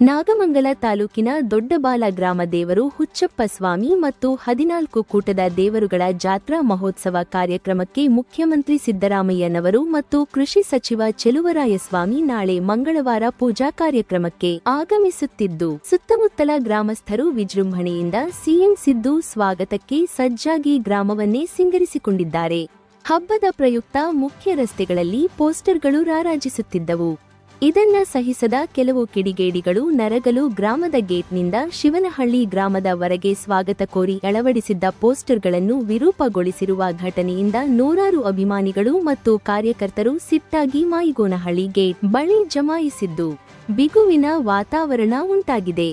ನಾಗಮಂಗಲ ತಾಲೂಕಿನ ದೊಡ್ಡಬಾಲ ಗ್ರಾಮ ದೇವರು ಹುಚ್ಚಪ್ಪ ಸ್ವಾಮಿ ಮತ್ತು ಹದಿನಾಲ್ಕು ಕೂಟದ ದೇವರುಗಳ ಜಾತ್ರಾ ಮಹೋತ್ಸವ ಕಾರ್ಯಕ್ರಮಕ್ಕೆ ಮುಖ್ಯಮಂತ್ರಿ ಸಿದ್ದರಾಮಯ್ಯನವರು ಮತ್ತು ಕೃಷಿ ಸಚಿವ ಚೆಲುವರಾಯಸ್ವಾಮಿ ನಾಳೆ ಮಂಗಳವಾರ ಪೂಜಾ ಕಾರ್ಯಕ್ರಮಕ್ಕೆ ಆಗಮಿಸುತ್ತಿದ್ದು, ಸುತ್ತಮುತ್ತಲ ಗ್ರಾಮಸ್ಥರು ವಿಜೃಂಭಣೆಯಿಂದ ಸಿಎಂ ಸಿದ್ದು ಸ್ವಾಗತಕ್ಕೆ ಸಜ್ಜಾಗಿ ಗ್ರಾಮವನ್ನೇ ಸಿಂಗರಿಸಿಕೊಂಡಿದ್ದಾರೆ. ಹಬ್ಬದ ಪ್ರಯುಕ್ತ ಮುಖ್ಯ ರಸ್ತೆಗಳಲ್ಲಿ ಪೋಸ್ಟರ್ಗಳು ರಾರಾಜಿಸುತ್ತಿದ್ದವು. ಇದನ್ನ ಸಹಿಸದ ಕೆಲವು ಕಿಡಿಗೇಡಿಗಳು ನರಗಲು ಗ್ರಾಮದ ಗೇಟ್ನಿಂದ ಶಿವನಹಳ್ಳಿ ಗ್ರಾಮದ ವರೆಗೆ ಸ್ವಾಗತ ಕೋರಿ ಅಳವಡಿಸಿದ್ದ ಪೋಸ್ಟರ್ಗಳನ್ನು ವಿರೂಪಗೊಳಿಸಿರುವ ಘಟನೆಯಿಂದ ನೂರಾರು ಅಭಿಮಾನಿಗಳು ಮತ್ತು ಕಾರ್ಯಕರ್ತರು ಸಿಟ್ಟಾಗಿ ಮಾಯಿಗೋನಹಳ್ಳಿ ಗೇಟ್ ಬಳಿ ಜಮಾಯಿಸಿದ್ದು. ಬಿಗುವಿನ ವಾತಾವರಣ ಉಂಟಾಗಿದೆ.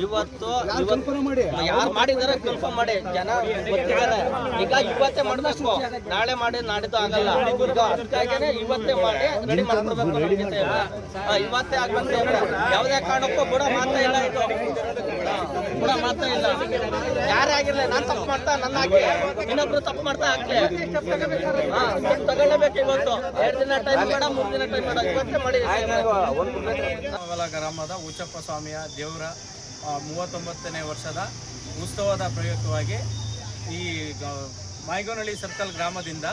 ಇವತ್ತು ಇವತ್ತು ಯಾರು ಮಾಡಿದಾರ ಕನ್ಫರ್ಮ್ ಮಾಡಿ. ಜನ ಗೊತ್ತಿದ್ದಾರೆ. ಈಗ ಇವತ್ತೇ ಮಾಡಬೇಕು ನಾಳೆ ಮಾಡಿ ನಾಡಿದ್ದು ಆಗಲ್ಲ. ಈಗ ಅದಕ್ಕಾಗೇನೆ ಇವತ್ತೇ ಮಾಡಿ ರೆಡಿ. ಆ, ಇವತ್ತೇ ಆಗ್ಬೇಕು ಯಾವುದೇ ಕಾರಣಕ್ಕೂ ಬುಡ ಮಾತಾ ಇಲ್ಲ ಇದು. ಬುಡ ಮಾತಾ ಇಲ್ಲ. ಯಾರೇ ಆಗಿರ್ಲಿ ನಾನು ತಪ್ಪು ಮಾಡ್ತಾ ನನ್ನ ಹಾಕಿ ಇನ್ನೊಬ್ರು ತಪ್ಪು ಮಾಡ್ತಾ ಹಾಕ್ಲಿ. ತಗೊಳ್ಳಬೇಕು ಇವತ್ತು. ಎರಡು ದಿನ ಟೈಮ್ ಬೇಡ ಮೂರು ದಿನ ಟೈಮ್ ಬೇಡ. ಇವತ್ತೇ ಮಾಡಿ ಗ್ರಾಮದ ಉಚ್ಚಪ್ಪ ಸ್ವಾಮಿಯ ದೇವರ ಮೂವತ್ತೊಂಬತ್ತನೇ ವರ್ಷದ ಉತ್ಸವದ ಪ್ರಯುಕ್ತವಾಗಿ ಈ ಮಾಯಗೋನಹಳ್ಳಿ ಸರ್ಕಲ್ ಗ್ರಾಮದಿಂದ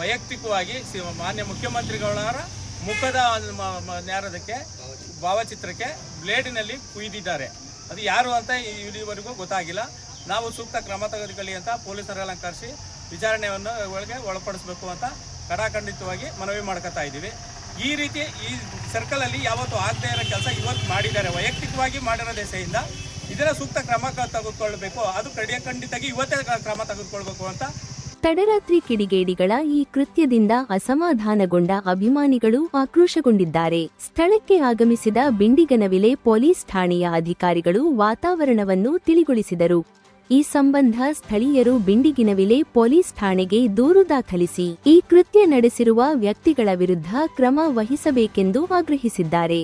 ವೈಯಕ್ತಿಕವಾಗಿ ಮಾನ್ಯ ಮುಖ್ಯಮಂತ್ರಿಗಳವರ ಮುಖದ ನ್ಯಾರದಕ್ಕೆ, ಭಾವಚಿತ್ರಕ್ಕೆ ಬ್ಲೇಡಿನಲ್ಲಿ ಕುಯ್ದಿದ್ದಾರೆ. ಅದು ಯಾರು ಅಂತ ಇಲ್ಲಿವರೆಗೂ ಗೊತ್ತಾಗಿಲ್ಲ. ನಾವು ಸೂಕ್ತ ಕ್ರಮ ತೆಗೆದುಕೊಳ್ಳಿ ಅಂತ ಪೊಲೀಸರೆಲ್ಲ ಕರೆಸಿ ವಿಚಾರಣೆಯನ್ನು ಒಳಗೆ ಒಳಪಡಿಸಬೇಕು ಅಂತ ಕಡಾಖಂಡಿತವಾಗಿ ಮನವಿ ಮಾಡ್ಕೊತಾ ಇದ್ದೀವಿ. ಈ ರೀತಿ ಈ ಸರ್ಕಲ್ ಅಲ್ಲಿ ಯಾವತ್ತು ಆಗದೇ ಇರೋ ಕೆಲಸ ಇವತ್ತು ಮಾಡಿದ್ದಾರೆ. ವೈಯಕ್ತಿಕವಾಗಿ ಮಾಡಿರೋ ದೆಸೆಯಿಂದ ಇದರ ಸೂಕ್ತ ಕ್ರಮ ತೆಗೆದುಕೊಳ್ಬೇಕು ಅದು ಕಡಿಯ ಖಂಡಿತಾಗಿ ಇವತ್ತೇ ಕ್ರಮ ತೆಗೆದುಕೊಳ್ಬೇಕು ಅಂತ. ತಡರಾತ್ರಿ ಕಿಡಿಗೇಡಿಗಳ ಈ ಕೃತ್ಯದಿಂದ ಅಸಮಾಧಾನಗೊಂಡ ಅಭಿಮಾನಿಗಳು ಆಕ್ರೋಶಗೊಂಡಿದ್ದಾರೆ. ಸ್ಥಳಕ್ಕೆ ಆಗಮಿಸಿದ ಬಿಂಡಿಗನವಿಲೆ ಪೊಲೀಸ್ ಠಾಣೆಯ ಅಧಿಕಾರಿಗಳು ವಾತಾವರಣವನ್ನು ತಿಳಿಗೊಳಿಸಿದರು. ಈ ಸಂಬಂಧ ಸ್ಥಳೀಯರು ಬಿಂಡಿಗಿನವಿಲೆ ಪೊಲೀಸ್ ಠಾಣೆಗೆ ದೂರು ದಾಖಲಿಸಿ, ಈ ಕೃತ್ಯ ನಡೆಸಿರುವ ವ್ಯಕ್ತಿಗಳ ವಿರುದ್ಧ ಕ್ರಮ ವಹಿಸಬೇಕೆಂದು ಆಗ್ರಹಿಸಿದ್ದಾರೆ.